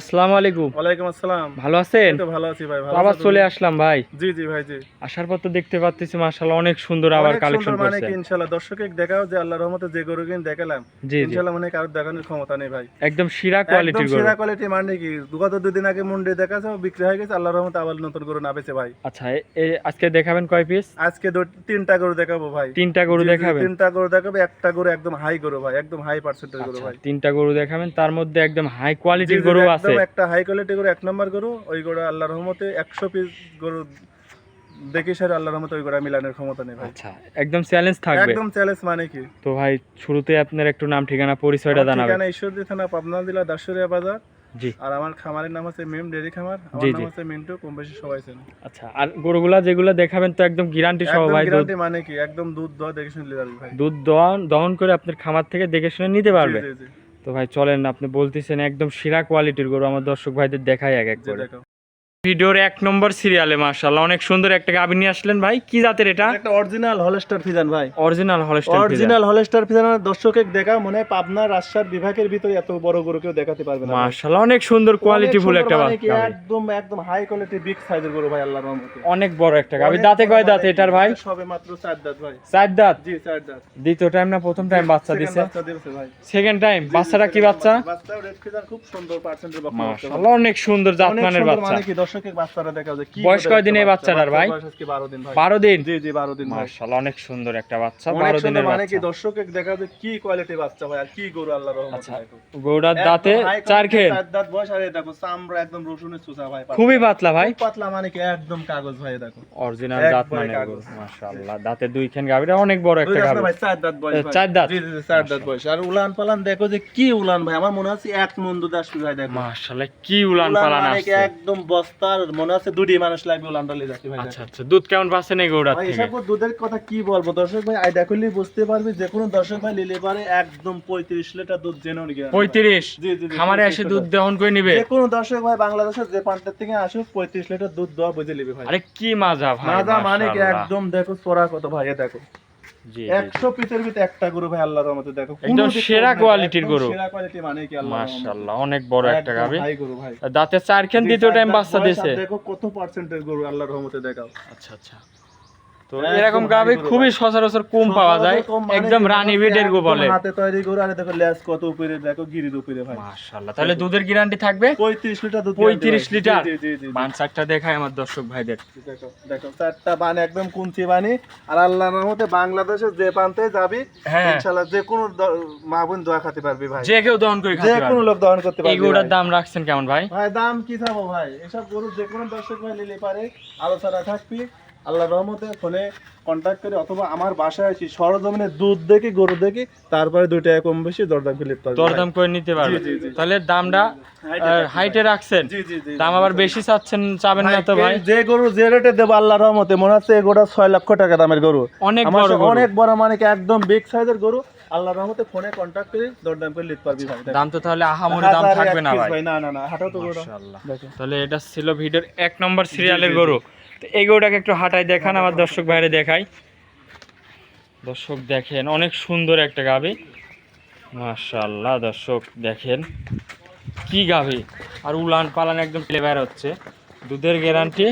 আসসালামু আলাইকুম। ওয়ালাইকুম আসসালাম। ভালো আছেন? তো ভালো আছি ভাই ভালো আবার চলে আসলাম ভাই। জি জি ভাই জি। আসার পর তো দেখতে পাচ্ছি মাশাআল্লাহ অনেক সুন্দর আবার কালেকশন মানে কি ইনশাআল্লাহ। দর্শকে দেখাও যে আল্লাহর রহমতে যে দেখালাম ইনশাআল্লাহ মানে কারোর দেখানোর ক্ষমতা নেই ভাই। একদম কোয়ালিটির গরু। সেরা কোয়ালিটি মানে কি গত দুদিন আগে মুন্ডি দেখাছে বিক্রি হয়ে গেছে আল্লাহর রহমতে আবার নতুন গরু না ভাই। আচ্ছা আজকে দেখাবেন কয় পিস আজকে তিনটা গরু দেখাবো ভাই। তিনটা গরু দেখাবেন? তিনটা গরু দেখাবো একটা গরু একদম হাই গরু ভাই একদম হাই পার্সেন্টের গরু আচ্ছা, ভাই। তিনটা গরু দেখাবেন তার মধ্যে একদম হাই কোয়ালিটির গরু একদম আছে। একটা হাই কোয়ালিটি গরু এক নম্বর গরু ওই গরু আল্লাহর রহমতে একশো পিস গরু দেখে সারে আল্লাহর রহমতে ওই গরু মিলানের ক্ষমতা নেই ভাই। আচ্ছা একদম চ্যালেঞ্জ থাকবে। একদম চ্যালেঞ্জ মানে কি? তো ভাই শুরুতে আপনার একটু নাম ঠিকানা পরিচয়টা জানাবেন। ঠিকানা ঈশ্বরদী থানা পাবনা জেলা দাসুরিয়া বাজার। জি। আর আমার খামারের নাম হচ্ছে মিম ডেরি খামার। আমার নাম। হচ্ছে মিন্টু কম বেশি সবাই চেনে। আচ্ছা আর গরুগুলা যেগুলো দেখাবেন তো একদম গ্যারান্টি সহ ভাই গ্যারান্টি মানে কি? একদম দুধ দোয়া দেখে যাবে ভাই। দুধ দহন দহন করে আপনার খামার থেকে দেখে শুনে নিতে পারবে। জি, জি। তো ভাই চলেন আপনি বলতেছেন একদম সেরা কোয়ালিটির গরু আমার দর্শক ভাইদের দেখাই এক এক করে। ভিডিওর এক নম্বর সিরিয়ালে মাশাআল্লাহ। অনেক সুন্দর একটা গাভী নিয়ে আসলেন ভাই। কি জাতের এটা? একটা অরিজিনাল হলস্টার ফিজান ভাই। Original Holstein original Holstein Friesian দর্শকের দেখা মনে হয় পাবনা রাজশাহী বিভাগের ভিতরে এত বড় গরু কেউ দেখাতে পারবে না। মাশাআল্লাহ অনেক সুন্দর কোয়ালিটি ফুল একটা মানে বাচ্চা ভাই। একদম একদম হাই কোয়ালিটি বিগ সাইজের গরু ভাই আল্লাহর রহমতে। অনেক বড় একটা অনেক দাঁতে কয় দাঁত মানে এটার ভাই? সবে মাত্র চার দাঁত ভাই। চার দাঁত? জি চার দাঁত। দ্বিতীয় টাইম না প্রথম টাইম বাচ্চা দিছে? বাচ্চা দিয়েছে ভাই। সেকেন্ড টাইম বাচ্চাটা কি বাচ্চা? বাচ্চা? রেড ফিজান খুব সুন্দর পার্সেন্টের বাচ্চা মাশাআল্লাহ অনেক সুন্দর জাতমানের বাচ্চা। মানে কি দর্শকের বাচ্চারা দেখা যায় কি বয়স করে কয়দিন বাচ্চাটার ভাই? বয়স আজকে 12 দিন ভাই। 12 দিন? জি জি 12 দিন মাশাআল্লাহ অনেক সুন্দর একটা বাচ্চা 12 সুন্দর দিনের মানে কি দর্শকের দেখা যায় কি কোয়ালিটি বাচ্চা ভাই আর কি গরু আল্লাহর রহমতে আচ্ছা, গরুটার দাঁতে চার খেন দাঁত বয়স আর দেখো চামড়া একদম রসুনের চুষা ভাই খুবই পাতলা ভাই। পাতলা মানে কি একদম কাগজ ভাই দেখো। অরিজিনাল জাত মানে। মাশাআল্লাহ। দাঁতে দুই খেন অনেক বড় একটা দাঁত ভাই চার দাঁত বয়স চার দাঁত? জি জি জি, চার দাঁত বয়স। আর উলান পালান দেখো যে কি উলান ভাই আমার মনে হচ্ছে এক মন দাস ভাই দেখো। মাশাআল্লাহ কি উলান পালান মানে কি আসছে। একদম মনে হচ্ছে দুটি মানুষ লাগবে উলানটা লিয়ে যাচ্ছে ভাই। আচ্ছা আচ্ছা। দুধ কেমন ভাই থেকে? এসব দুধের কথা কি বলব? দর্শক ভাই বুঝতে পারবি যে কোনো দর্শক ভাই নিলে পারে একদম পঁয়ত্রিশ লিটার দুধ জেনে নিয়ে গেলাম। পঁয়ত্রিশ? জি জি খামারে এসে দুধ দহন করে নিবে? যে কোনো দর্শক ভাই বাংলাদেশের যে প্রান্তের থেকে আসুক পঁয়ত্রিশ লিটার দুধ দেওয়া বুঝে নিবে ভাই। আরে কি মাজা ভাই মাজা মানে কি? একদম দেখো চোরা কত ভাই দেখো। একশো পিসের ভিতরে একটা গরু ভাই আল্লাহর রহমতে দেখো একদম সেরা কোয়ালিটির গরু। সেরা কোয়ালিটি মানে কি আল্লাহ মাশাআল্লাহ অনেক বড় একটা গরু ভাই। দাঁতে চার খেন জি, দ্বিতীয় টাইম বাচ্চা দিয়েছে দেখো কত পার্সেন্টের গরু আল্লাহর রহমতে দেখাও। আচ্ছা আচ্ছা। তো এরকম খুবই সচরাচর কম পাওয়া যায়। মানে একদম রানী গো বলে হাতে তৈরি আর দেখো লেজ কত উপরে দেখো গিরির উপরে ভাই। মাশাআল্লাহ। তাহলে দুধের গ্যারান্টি থাকবে? পঁয়ত্রিশ লিটার দুধ 35 লিটার? বান চারটা দেখায় আমার দর্শক ভাইদের। দেখো দেখো চারটা বান একদম কুঞ্চি বানি আর আল্লাহর রহমতে বাংলাদেশে যে প্রান্তে যাবি হ্যাঁ। ইনশাআল্লাহ যে কোনো মা বোন দোয়া খেতে পারবি ভাই। যে কেউ দহন করে যে খাতে কোনো পারবে। লোক দহন করতে পারবি গরুটার ভাই। দাম রাখছেন কেমন ভাই? ভাই দাম কি চাবো ভাই? এসব গরু যে কোনো দর্শক ভাই নিলে পারে আলোচনা থাকবি। আল্লাহর রহমতে ফোনে কন্ট্যাক্ট করে অথবা আমার বাসায় আসি সরজমিনে দুধ দেখি গরু দেখি তারপরে দুই টাকা কম বেশি দরদাম ফিলিপ পারবি দরদাম করে নিতে পারবে। তাহলে দামটা হাইটে রাখছেন। জি জি জি দাম আবার বেশি চাচ্ছেন চাবেন না তো ভাই। যে গরু যে রেটে দেবো আল্লাহর রহমতে মনে হচ্ছে এই গরুটা ছয় লক্ষ টাকা দামের গরু। অনেক বড় অনেক বড় মানে কি একদম বিগ সাইজের গরু। আল্লাহ রহমতে ফোনে কন্ট্যাক্ট করে দরদাম করে লিখতে পারবি ভাই দাম তো তাহলে আহামরি দাম থাকবে না ভাই। না না না হাঁটাও তো দেখো তাহলে এটা ছিল ভিডিওর এক নম্বর সিরিয়ালের। গরু। তো এই গরুটাকে একটু হাঁটাই দেখান আমার দর্শক বাইরে দেখাই দর্শক দেখেন অনেক সুন্দর একটা গাভী। মাশাআল্লাহ দর্শক দেখেন। কি গাভী? আর উলান পালান একদম ফ্লেভার হচ্ছে দুধের গ্যারান্টি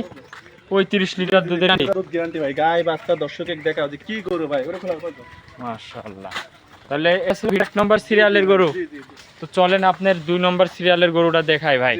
পঁয়ত্রিশ লিটার দুধের গ্যারান্টি ভাই গায়ে বাচ্চা দর্শকে দেখা যে কি গরু ভাই মাশাআল্লাহ। তাহলে এক নম্বর সিরিয়ালের গরু? তো চলেন আপনার দুই নম্বর সিরিয়ালের গরুটা দেখাই ভাই।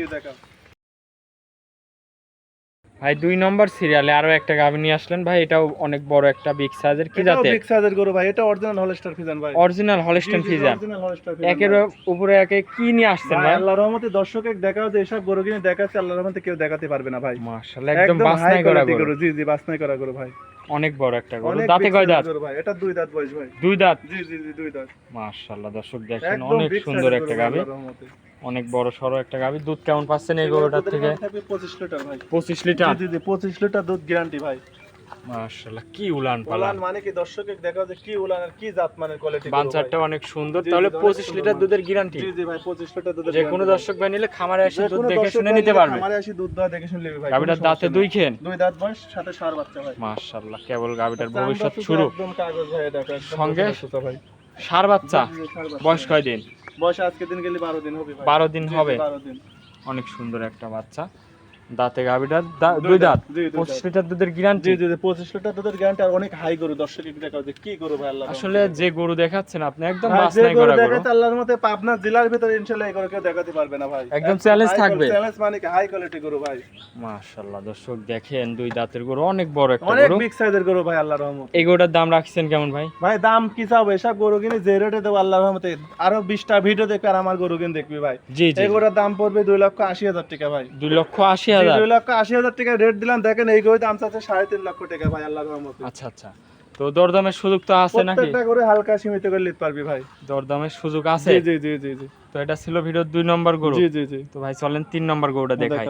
ভাই দুই নম্বর সিরিয়ালে আরও একটা গাভী নিয়ে আসলেন ভাই এটাও অনেক বড় একটা বিগ সাইজের কি জাতের? বিগ সাইজের গরু ভাই এটা অরিজিনাল হলস্টার ফিজান ভাই। Original Holstein Friesian original Holstein Friesian একের উপরে একে কি নিয়ে আসছেন ভাই আল্লাহর রহমতে দর্শকে দেখাও যে এসব গরু কিনে দেখাচ্ছে আল্লাহর রহমতে কেউ দেখাতে পারবে না ভাই। মাশাআল্লাহ একদম হাই বাছনাই করা গরু। জি জি বাসনাই করা গরু ভাই। অনেক বড় একটা গরু। দাঁতে কয় দাঁত? ভাই এটা দুই দাঁত বয়স ভাই। দুই দাঁত? জি জি জি দুই দাঁত। মাশাআল্লাহ দর্শক দেখেন অনেক সুন্দর একটা গাভী। অনেক বড় সড়ো একটা গাভী। দুধ কেমন পাচ্ছেন এই গরুটার থেকে? 25 লিটার ভাই। পঁচিশ লিটার? জি জি জি 25 লিটার দুধ গ্যারান্টি ভাই। মাশাআল্লাহ কি উলান উলান পালান মানে কি? দর্শকে দেখাও যে কি উলান আর কি জাত মানের কোয়ালিটি বাঞ্চারটা অনেক সুন্দর। তাহলে জি, অনেক পঁচিশ সুন্দর লিটার দুধের গ্যারান্টি জি জি ভাই 25 লিটার দুধের যে কোনো দর্শক ভাই নিলে খামারে। এসে দুধ দেখে শুনে নিতে পারবে। খামারে আসি দুধ দেওয়া দেখে শুনে নেবে ভাই গাভীটার কোনো দাঁতে দুই খেন? দুই দাঁত বয়স সাথে সার বাচ্চা ভাই। মাশাআল্লাহ কেবল চামড়া ভবিষ্যৎ শুরু। একদম কাগজ ভাই একদম সঙ্গে সার বাচ্চা। বয়স কয় দিন বয়স আজকে দিন গেলে বারো দিন হবে বারো দিন হবে। বারো দিন। অনেক সুন্দর একটা বাচ্চা। দাঁতে দুই দাঁত পঁচিশ লিটার দুধের গ্যারান্টি জি জি জি, পঁচিশ লিটার দুধের গ্যারান্টি আর অনেক হাই গরু দর্শক একটু দেখা যে কি গরু ভাই আল্লাহ আসলে যে গরু দেখাচ্ছেন আপনি একদম যে গরু দেখাচ্ছে আল্লাহর মতে পাবনা জেলার ভিতরে ইনশাআল্লাহ এই গরু কেউ দেখাতে পারবে না ভাই। একদম challenge থাকবে। চ্যালেঞ্জ মানে কি হাই কোয়ালিটি গরু ভাই। মাশাআল্লাহ দর্শক দেখেন দুই দাঁতের গরু অনেক বড় একটা অনেক গরু। বিগ সাইজের গরু ভাই আল্লাহর রহমতে। এই গরুটার দাম রাখছেন কেমন ভাই? ভাই দাম কি চাও এসব গরু কিনে যে রেটে দেবো আল্লাহর রহমতে। আরও বিশটা ভিডিও দেখবে আর আমার গরু কিনে দেখবি ভাই। জি জি এই গরুর দাম পড়বে দুই লক্ষ আশি হাজার টাকা ভাই। দুই লক্ষ আশি হাজার দুই লক্ষ আশি হাজার টাকা রেট দিলাম দেখেন এই গরুর দাম চাচ্ছে সাড়ে তিন লক্ষ টাকা ভাই রহমতে। আচ্ছা আচ্ছা। তো দরদামের সুযোগ তো আছে নাকি? প্রত্যেকটা করে হালকা সীমিত করে নিতে পারবি ভাই। দরদামের সুযোগ আছে? জি জি জি জি। তো এটা ছিল ভিডিও দুই নম্বর গরু। জি জি জি। তো ভাই চলেন তিন নম্বর গরুটা দেখাই।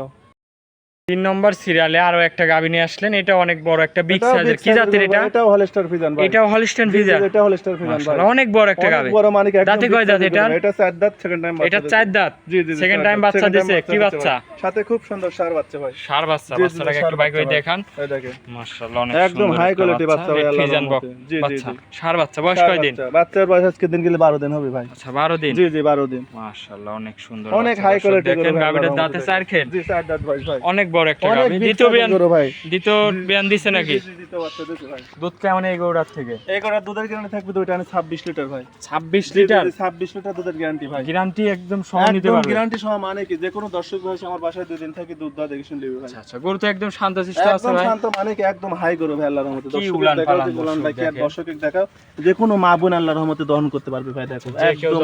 তিন নম্বর সিরিয়ালে আরও একটা গাভী নিয়ে আসলেন। এটা অনেক বড় একটা বিগ সাইজের কি জাতের এটা? এটাও হলস্টার ফিজান ভাই। এটাও হলিস্টেন জি, জি, এটা হলস্টার ফিজান ভাই। অনেক বড় একটা গাভী। বড় মানিক একদম দাঁতে কয় দাঁত এটা? এটা চার দাঁত সেকেন্ড টাইম এটা চার দাঁত। জি জি time দাঁত। বাচ্চা দিছে, কি বাচ্চা? সাথে খুব সুন্দর সার বাচ্চা ভাই। সার বাচ্চা বাচ্চাটাকে একটু বাইক করে দেখান। এই দেখেন। মাশাআল্লাহ অনেক একদম সুন্দর high একটা quality বাচ্চা। ভাই, আল্লাহর Friesian জি, জি, সার বাচ্চা। বয়স কয়দিন? বাচ্চা। বাচ্চার বয়স আজকে দিন গেলে বারো দিন হবে ভাই। আচ্ছা বারো দিন? জি জি বারো দিন। মাশাআল্লাহ অনেক সুন্দর অনেক হাই কোয়ালিটি দেখেন গাভীটার দাঁতে চার খেন জি চার দাঁত বয়স ভাই অনেক বড় একটা গাভী। দ্বিতীয় বিয়ান গরু দ্বিতীয় বিয়ান দিছে নাকি? জি, জি, দ্বিতীয় বাচ্চা দিছে ভাই। দুধ কেমন এই গরুটার থেকে? এই কটার দুধের গ্যারান্টি থাকবে দুইটা আনে ছাব্বিশ লিটার ভাই। ছাব্বিশ লিটার? ছাব্বিশ লিটার দুধের গ্যারান্টি ভাই। গ্যারান্টি একদম সহ নিতে পারবে। গ্যারান্টি সহ মানে কি? যে কোনো দর্শক ভাই আমার বাসায় দুই দিন থেকে দুধ দেওয়া দেখে শুনে নেবে ভাই। আচ্ছা আচ্ছা গরু তো একদম শান্ত শিষ্ট আছে একদম ভাই। শান্ত মানে কি? একদম হাই গরু ভাই আল্লাহর রহমতে। দর্শক উলান দেখাও পালান যে ভাই আর দর্শক দেখাও যে কোনো মা বোন আল্লাহর রহমতে দহন করতে পারবে ভাই দেখো। একদম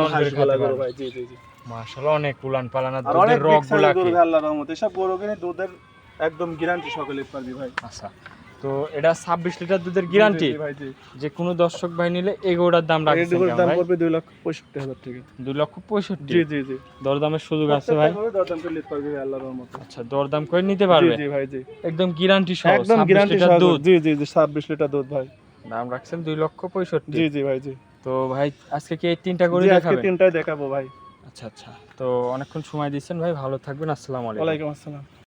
গরু ভাই জি জি জি। মাশাআল্লাহ অনেক উলান পালান দুধের রকগুলা ভাই আল্লাহর রহমতে। গরু কিনে দুধের একদম গ্যারান্টি সকলে পারবি ভাই। আচ্ছা তো এটা ছাব্বিশ লিটার দুধের গ্যারান্টি জি, জি, জি। যে কোনো দর্শক ভাই নিলে এই গরুটার দাম এই রাখছেন গরুর দাম ভাই? পড়বে দুই লক্ষ পঁয়ষট্টি হাজার টাকা। দুই লক্ষ পঁয়ষট্টি? জি জি জি। দরদামের সুযোগ আছে ভাই? দরদাম করে নিতে পারবি আল্লাহর রহমতে। আচ্ছা দরদাম করে নিতে জি পারবে? জি ভাই জি। একদম গ্যারান্টি সহ একদম 26 গ্যারান্টি লিটার দুধ? জি জি জি ছাব্বিশ লিটার দুধ ভাই। দাম রাখছেন দুই লক্ষ পঁয়ষট্টি? জি জি ভাই জি। তো ভাই আজকে কি এই তিনটা করে জি আজকে তিনটাই দেখাবো ভাই। আচ্ছা আচ্ছা। তো অনেকক্ষণ সময় দিচ্ছেন ভাই ভালো থাকবেন আসসালামু আলাইকুম। ওয়ালাইকুম আসসালাম।